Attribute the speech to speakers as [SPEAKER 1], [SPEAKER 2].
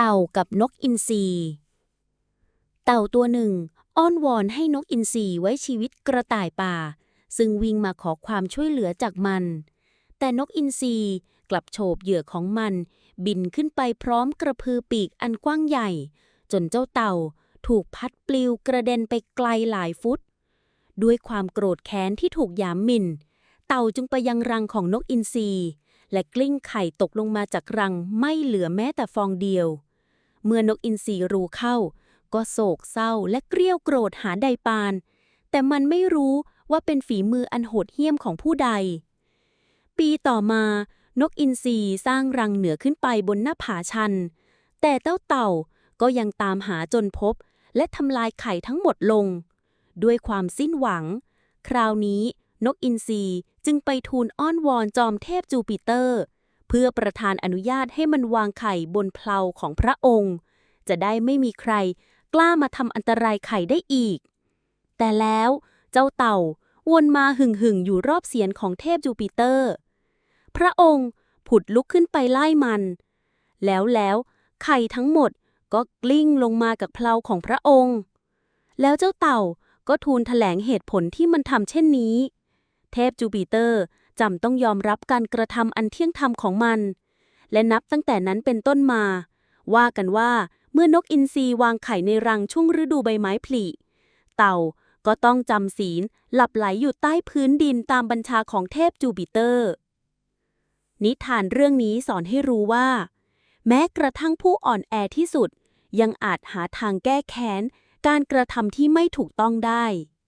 [SPEAKER 1] เต่ากับนกอินทรีเต่าตัวหนึ่ง อ้อนวอนให้นกอินทรีไว้ชีวิตกระต่ายป่า ซึ่งวิ่งมาขอความช่วยเหลือจากมัน แต่นกอินทรีกลับโฉบเหยื่อของมัน บินขึ้นไปพร้อมกระพือปีกอันกว้างใหญ่ จนเจ้าเต่าถูกพัดปลิวกระเด็นไปไกลหลายฟุต ด้วยความโกรธแค้นที่ถูกหยามหมิ่นเต่าจึงไปยังรังของนกอินทรีและกลิ้งไข่ตกลงมาจากรังไม่เหลือแม้แต่ฟองเดียว เมื่อนกอินทรีรู้เข้า ก็โศกเศร้าและเกรี้ยวโกรธหาไดปาน แต่มันไม่รู้ว่าเป็นฝีมืออันโหดเหี้ยมของผู้ใด ปีต่อมานกอินทรีสร้างรังเหนือขึ้นไปบนหน้าผาชัน แต่เต้าเต่าก็ยังตามหาจนพบ และทำลายไข่ทั้งหมดลง ด้วยความสิ้นหวัง คราวนี้นกอินทรีจึงไปทูลอ้อนวอนจอมเทพจูปิเตอร์ เพื่อประทานอนุญาตให้มันวางไข่บนเพลาของพระองค์ จะได้ไม่มีใครกล้ามาทำอันตรายไข่ได้อีก แต่แล้วเจ้าเต่าวนมาหึ่งหึ่งอยู่รอบเสียนของเทพจูปิเตอร์ พระองค์ผุดลุกขึ้นไปไล่มัน แล้วแล้วไข่ทั้งหมดก็กลิ้งลงมากับเพลาของพระองค์ แล้วเจ้าเต่าก็ทูลแถลงเหตุผลที่มันทำเช่นนี้ เทพจูปิเตอร์ จำต้องยอมรับการกระทำอันเที่ยงธรรมของมัน และนับตั้งแต่นั้นเป็นต้นมา ว่ากันว่าเมื่อนกอินทรีวางไข่ในรังช่วงฤดูใบไม้ผลิ เต่าก็ต้องจำศีลหลับไหลอยู่ใต้พื้นดินตามบัญชาของเทพจูปิเตอร์ นิทานเรื่องนี้สอนให้รู้ว่า แม้กระทั่งผู้อ่อนแอที่สุด ยังอาจหาทางแก้แค้นการกระทำที่ไม่ถูกต้องได้